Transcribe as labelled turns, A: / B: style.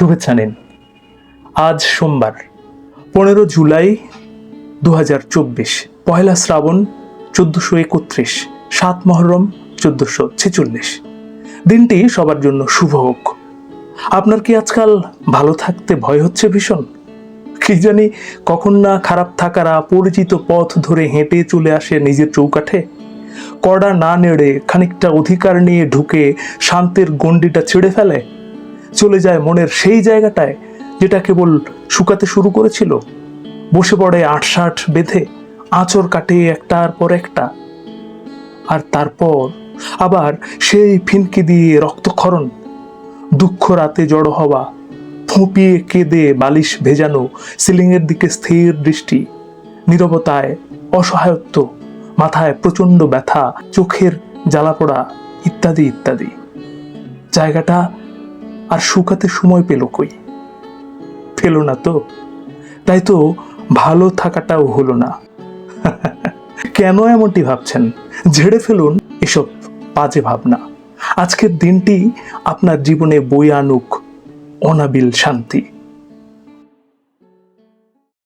A: শুভেচ্ছা নিন। আজ সোমবার, পনেরো জুলাই দু হাজার চব্বিশ পয়লা শ্রাবণ চোদ্দোশো একত্রিশ, সাত মহরম চোদ্দোশো ছেচল্লিশ। দিনটি সবার জন্য শুভ হোক। আপনার কি আজকাল ভালো থাকতে ভয় হচ্ছে ভীষণ? কি জানি কখন না খারাপ থাকারা পরিচিত পথ ধরে হেঁটে চলে আসে নিজের চৌকাঠে? কড়া না নেড়ে খানিকটা অধিকার নিয়ে ঢুকে শান্তির গণ্ডিটা ছেড়ে ফেলে? চলে যায় মনের সেই জায়গাটায় যেটা কেবল শুকাতে শুরু করেছিল। বসে পড়ে আটষাট বেঁধে আঁচড় কাটে একটার পর একটা। আর তারপর আবার সেই ফিনকি দিয়ে রক্তক্ষরণ, দুঃখ রাতে জড়ো হওয়া, ফুঁপিয়ে কেঁদে বালিশ ভেজানো, সিলিংয়ের দিকে স্থির দৃষ্টি, নীরবতায় অসহায়ত্ব, মাথায় প্রচণ্ড ব্যথা, চোখের জ্বালাপোড়া ইত্যাদি ইত্যাদি। জায়গাটা আর শুকাতে সময় পেল কই? পেল না তো। তাই তো ভালো থাকাটাও হলো না। কেন এমনটি ভাবছেন? ঝেড়ে ফেলুন, এসব বাজে ভাবনা। আজকের দিনটি আপনার জীবনে বই আনুক অনাবিল শান্তি।